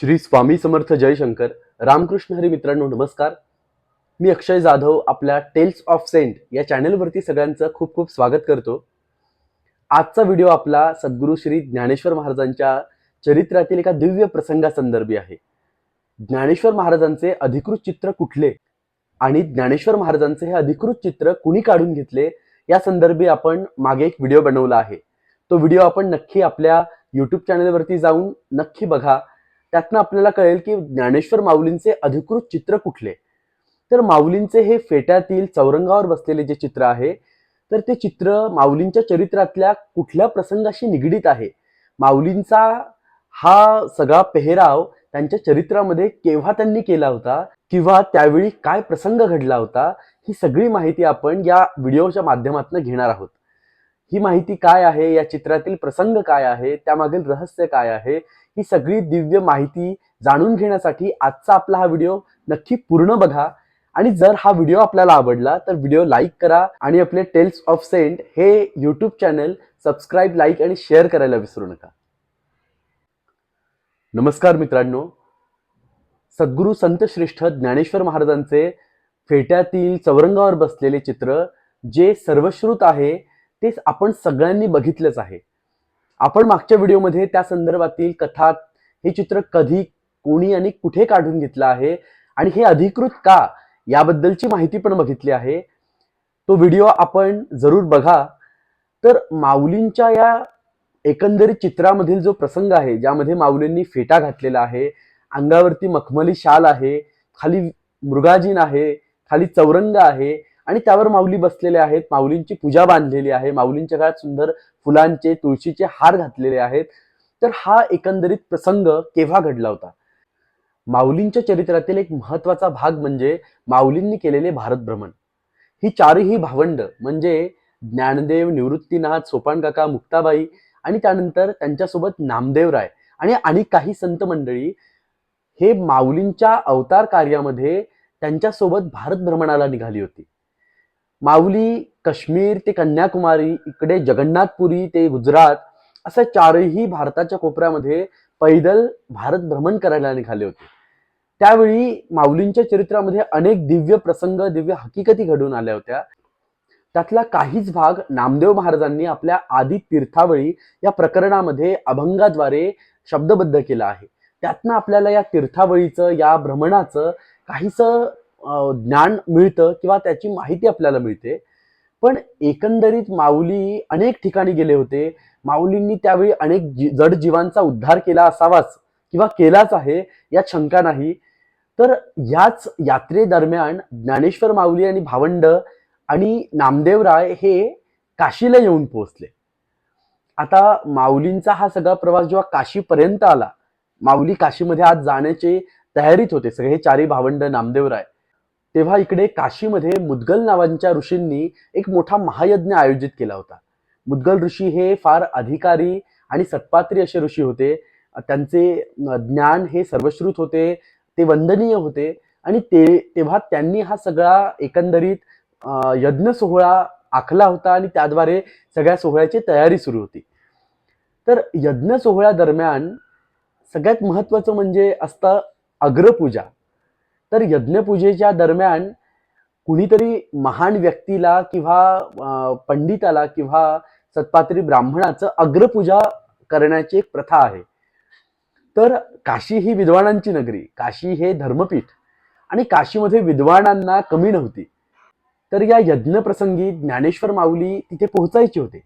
श्री स्वामी समर्थ जयशंकर रामकृष्ण हरी मित्रांनो नमस्कार. मी अक्षय जाधव आपल्या टेल्स ऑफ सेंट या चॅनेलवरती सगळ्यांचं खूप खूप स्वागत करतो. आजचा व्हिडिओ आपला सद्गुरू श्री ज्ञानेश्वर महाराजांच्या चरित्रातील एका दिव्य प्रसंगासंदर्भी आहे. ज्ञानेश्वर महाराजांचे अधिकृत चित्र कुठले आणि ज्ञानेश्वर महाराजांचे हे अधिकृत चित्र कुणी काढून घेतले या संदर्भी आपण मागे एक व्हिडिओ बनवला आहे. तो व्हिडिओ आपण नक्की आपल्या युट्यूब चॅनेलवरती जाऊन नक्की बघा. त्यातनं आपल्याला कळेल की ज्ञानेश्वर माऊलींचे अधिकृत चित्र कुठले? तर माऊलींचे हे फेट्यातील चौरंगावर बसलेले जे चित्र आहे तर ते चित्र माऊलींच्या चरित्रातल्या कुठल्या प्रसंगाशी निगडीत आहे? माऊलींचा हा सगळा पेहराव त्यांच्या चरित्रामध्ये केव्हा त्यांनी केला होता? किंवा त्यावेळी काय प्रसंग घडला होता? ही सगळी माहिती आपण या व्हिडिओच्या माध्यमातून घेणार आहोत. ही माहिती काय आहे? या चित्रातील प्रसंग काय आहे? त्यामागील रहस्य काय आहे? ही सगळी दिव्य माहिती जाणून घेण्यासाठी आजचा आपला हा व्हिडिओ नक्की पूर्ण बघा. आणि जर हा व्हिडिओ आपल्याला आवडला तर व्हिडिओ लाईक करा आणि आपले टेल्स ऑफ सेंट हे यूट्यूब चॅनल सबस्क्राईब लाईक आणि शेअर करायला विसरू नका. नमस्कार मित्रांनो. सद्गुरू संत श्रेष्ठ ज्ञानेश्वर महाराजांचे फेट्यातील चौरंगावर बसलेले चित्र जे सर्वश्रुत आहे ते आपण सगळ्यांनी बघितलंच आहे. आपण मागच्या व्हिडिओमध्ये त्या संदर्भातील कथा हे चित्र कधी कोणी आणि कुठे काढून घेतलं आहे आणि हे अधिकृत का याबद्दलची माहिती पण बघितली आहे. तो व्हिडिओ आपण जरूर बघा. तर माऊलींच्या या एकंदरीत चित्रामधील जो प्रसंग आहे ज्यामध्ये माऊलींनी फेटा घातलेला आहे अंगावरती मखमली शाल आहे खाली मृगाजीन आहे खाली चौरंग आहे आणि त्यावर माऊली बसलेले आहेत. माऊलींची पूजा बांधलेली आहे. माऊलींच्या काळात सुंदर फुलांचे तुळशीचे हार घातलेले आहेत. तर हा एकंदरीत प्रसंग केव्हा घडला होता? माऊलींच्या चरित्रातील एक महत्त्वाचा भाग म्हणजे माऊलींनी केलेले भारत भ्रमण. ही चारही भावंड म्हणजे ज्ञानदेव निवृत्तीनाथ सोपानकाका मुक्ताबाई आणि त्यानंतर त्यांच्यासोबत नामदेवराय आणि आणि काही संत मंडळी हे माऊलींच्या अवतार कार्यामध्ये त्यांच्यासोबत भारत भ्रमणाला निघाली होती. माऊली काश्मीर ते कन्याकुमारी इकडे जगन्नाथपुरी ते गुजरात अशा चारही भारताच्या कोपऱ्यामध्ये पैदल भारत भ्रमण करायला निघाले होते. त्यावेळी माऊलींच्या चरित्रामध्ये अनेक दिव्य प्रसंग दिव्य हकीकती घडून आल्या होत्या. त्यातला काहीच भाग नामदेव महाराजांनी आपल्या आदी तीर्थावळी या प्रकरणामध्ये अभंगाद्वारे शब्दबद्ध केला आहे. त्यातनं आपल्याला या तीर्थावळीचं या भ्रमणाचं काहीसं ज्ञान मिळतं किंवा त्याची माहिती आपल्याला मिळते. पण एकंदरीत माऊली अनेक ठिकाणी गेले होते. माऊलींनी त्यावेळी अनेक जी- जड जीवांचा उद्धार केला असावाच किंवा केलाच आहे यात शंका नाही. तर याच यात्रेदरम्यान ज्ञानेश्वर माऊली आणि भावंड आणि नामदेवराय हे काशीला येऊन पोहोचले. आता माऊलींचा हा सगळा प्रवास जेव्हा काशीपर्यंत आला माऊली काशीमध्ये आज जाण्याचे तयारीत होते सगळे हे चारी भावंड नामदेवराय तेव्हा इकडे काशीमध्ये मुद्गल नावांच्या ऋषींनी एक मोठा महायज्ञ आयोजित केला होता. मुद्गल ऋषी हे फार अधिकारी आणि सत्पात्री असे ऋषी होते. त्यांचे ज्ञान हे सर्वश्रुत होते ते वंदनीय होते आणि ते तेव्हा त्यांनी हा सगळा एकंदरीत यज्ञ सोहळा आखला होता आणि त्याद्वारे सगळ्या सोहळ्याची तयारी सुरू होती. तर यज्ञ सोहळ्यादरम्यान सगळ्यात महत्वाचं म्हणजे असतं अग्रपूजा. तर यज्ञपूजेच्या दरम्यान कुणीतरी महान व्यक्तीला किंवा पंडिताला किंवा सत्पात्री ब्राह्मणाचं अग्रपूजा करण्याची एक प्रथा आहे. तर काशी ही विद्वानांची नगरी काशी हे धर्मपीठ आणि काशीमध्ये विद्वानांना कमी नव्हती. तर या यज्ञप्रसंगी ज्ञानेश्वर माऊली तिथे पोहोचायचे होते.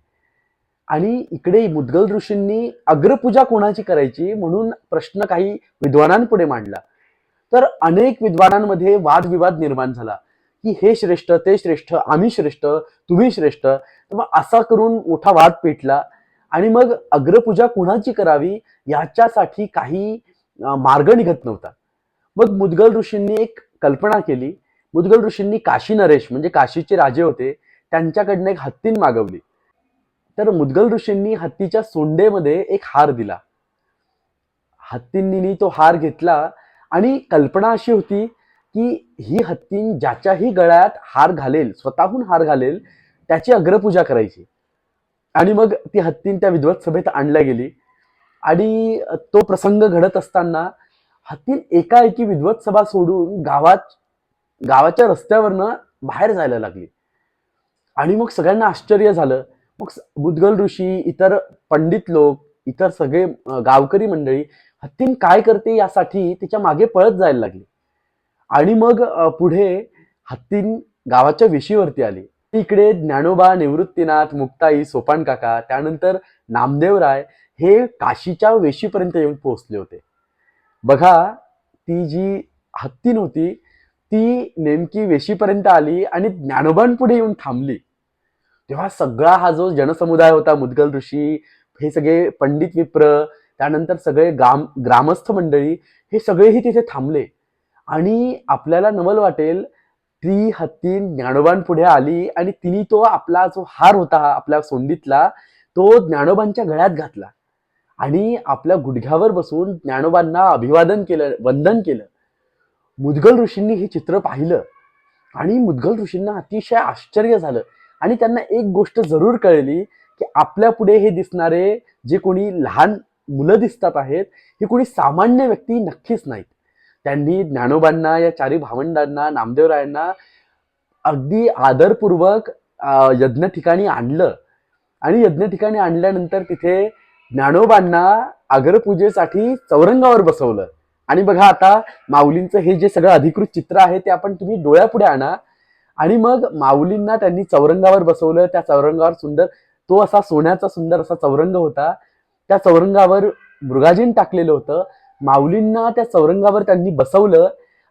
आणि इकडे मुद्गल ऋषींनी अग्रपूजा कोणाची करायची म्हणून प्रश्न काही विद्वानांपुढे मांडला. तर अनेक विद्वानांमध्ये वादविवाद निर्माण झाला की हे श्रेष्ठ ते श्रेष्ठ आम्ही श्रेष्ठ तुम्ही श्रेष्ठ. तर मग असा करून मोठा वाद पेटला आणि मग अग्रपूजा कुणाची करावी याच्यासाठी काही मार्ग निघत नव्हता. मग मुदगल ऋषींनी एक कल्पना केली. मुदगल ऋषींनी काशी नरेश म्हणजे काशीचे राजे होते त्यांच्याकडनं एक हत्तीन मागवली. तर मुदगल ऋषींनी हत्तीच्या सोंडेमध्ये एक हार दिला. हत्तींनी तो हार घेतला. आणि कल्पना अशी होती की ही हत्तीन ज्याच्याही गळ्यात हार घालेल स्वतःहून हार घालेल त्याची अग्रपूजा करायची. आणि मग ती हत्तीन त्या विद्वत सभेत आणल्या गेली. आणि तो प्रसंग घडत असताना हत्तीन एकाएकी विद्वत सभा सोडून गावात गावाच्या रस्त्यावरनं बाहेर जायला लागली. आणि मग सगळ्यांना आश्चर्य झालं. मग बुद्गल ऋषी इतर पंडित लोक इतर सगळे गावकरी मंडळी हत्तीन काय करते यासाठी तिच्यामागे पळत जायला लागली. आणि मग पुढे हत्तीन गावाच्या वेशीवरती आली. इकडे ज्ञानोबा निवृत्तीनाथ मुक्ताई सोपान काका त्यानंतर नामदेवराय हे काशीच्या वेशीपर्यंत येऊन पोहोचले होते. बघा ती जी हत्तीन होती ती नेमकी वेशीपर्यंत आली आणि ज्ञानोबांपुढे येऊन थांबली. तेव्हा सगळा हा जो जनसमुदाय होता मुदगल ऋषी हे सगळे पंडित विप्र त्यानंतर सगळे ग्राम ग्रामस्थ मंडळी हे सगळेही तिथे थांबले. आणि आपल्याला नवल वाटेल ती हत्ती ज्ञानोबांपुढे आली आणि तिने तो आपला जो हार होता आपल्या सोंडीतला तो ज्ञानोबांच्या गळ्यात घातला. आणि आपल्या गुडघ्यावर बसून ज्ञानोबांना अभिवादन केलं वंदन केलं. मुदगल ऋषींनी हे चित्र पाहिलं. आणि मुदगल ऋषींना अतिशय आश्चर्य झालं. आणि त्यांना एक गोष्ट जरूर कळली की आपल्या पुढे हे दिसणारे जे कोणी लहान मुलं दिसतात आहेत हे कोणी सामान्य व्यक्ती नक्कीच नाहीत. त्यांनी ज्ञानोबांना या चारी भावंडांना नामदेवरायांना अगदी आदरपूर्वक यज्ञ ठिकाणी आणलं. आणि यज्ञ ठिकाणी आणल्यानंतर तिथे ज्ञानोबांना आगरपूजेसाठी चौरंगावर बसवलं. आणि बघा आता माऊलींचं हे जे सगळं अधिकृत चित्र आहे ते आपण तुम्ही डोळ्यापुढे आणा. आणि मग माऊलींना त्यांनी चौरंगावर बसवलं. त्या चौरंगावर सुंदर तो असा सोन्याचा सुंदर असा चौरंग होता. त्या चौरंगावर मृगाजीन टाकलेलं होतं. माऊलींना त्या चौरंगावर त्यांनी बसवलं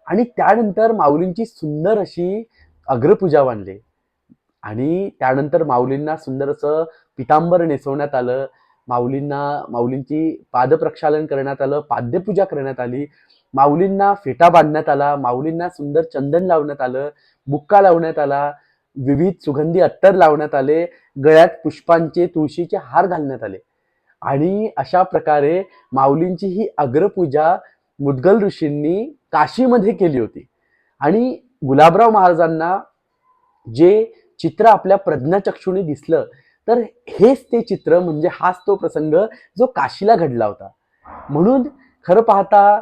आणि त्यानंतर माऊलींची सुंदर अशी अग्रपूजा बांधली. आणि त्यानंतर माऊलींना सुंदर असं पितांबर नेसवण्यात आलं. माऊलींना माऊलींची पादप्रक्षालन करण्यात आलं पाद्यपूजा करण्यात आली. माऊलींना फेटा बांधण्यात आला माऊलींना सुंदर चंदन लावण्यात आलं बुक्का लावण्यात आला विविध सुगंधी अत्तर लावण्यात आले गळ्यात पुष्पांचे तुळशीचे हार घालण्यात आले. आणि अशा प्रकारे माऊलींची ही अग्रपूजा मुदगल ऋषींनी काशीमध्ये केली होती. आणि गुलाबराव महाराजांना जे चित्र आपल्या प्रज्ञाचक्षुने दिसलं तर हेच ते चित्र म्हणजे हाच तो प्रसंग जो काशीला घडला होता. म्हणून खरं पाहता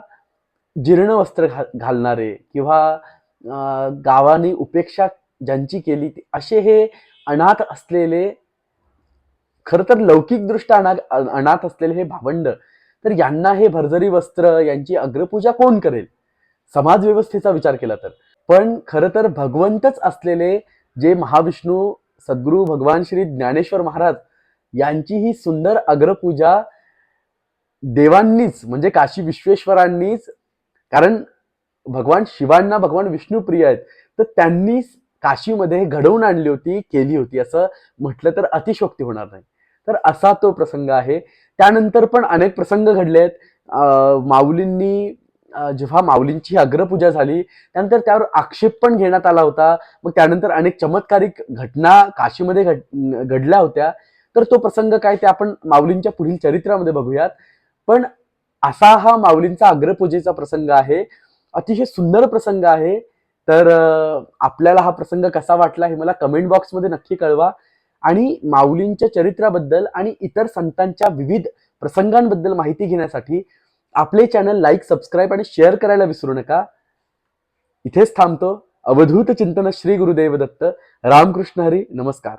जीर्ण वस्त्र घा घालणारे किंवा गावाने उपेक्षा ज्यांची केली असे हे अनाथ असलेले खरं तर लौकिकदृष्ट्या अना अनाथ असलेले हे भावंड तर यांना हे भरजरी वस्त्र यांची अग्रपूजा कोण करेल? समाज व्यवस्थेचा विचार केला तर. पण खरं तर भगवंतच असलेले जे महाविष्णू सद्गुरू भगवान श्री ज्ञानेश्वर महाराज यांची ही सुंदर अग्रपूजा देवांनीच म्हणजे काशी विश्वेश्वरांनीच कारण भगवान शिवांना भगवान विष्णू प्रिय आहेत तर त्यांनीच काशीमध्ये घडवून आणली होती केली होती असं म्हटलं तर अतिशोक्ती होणार नाही. तर असा तो प्रसंग आहे. त्यानंतर पण अनेक प्रसंग घडले आहेत. माऊलींनी जेव्हा माऊलींची अग्रपूजा झाली त्यानंतर त्यावर आक्षेप पण घेण्यात आला होता. मग त्यानंतर अनेक चमत्कारिक घटना काशीमध्ये घड घडल्या होत्या. तर तो प्रसंग काय ते आपण माऊलींच्या पुढील चरित्रामध्ये बघूयात. पण असा हा माऊलींचा अग्रपूजेचा प्रसंग आहे. अतिशय सुंदर प्रसंग आहे. तर आपल्याला हा प्रसंग कसा वाटला हे मला कमेंट बॉक्समध्ये नक्की कळवा. आणि माऊलींच्या चरित्राबद्दल आणि इतर संतांच्या विविध प्रसंगांबद्दल माहिती घेण्यासाठी आपले चॅनल लाईक सबस्क्राईब आणि शेअर करायला विसरू नका. इथेच थांबतो. अवधूत चिंतन श्री गुरुदेव दत्त रामकृष्ण हरी. नमस्कार.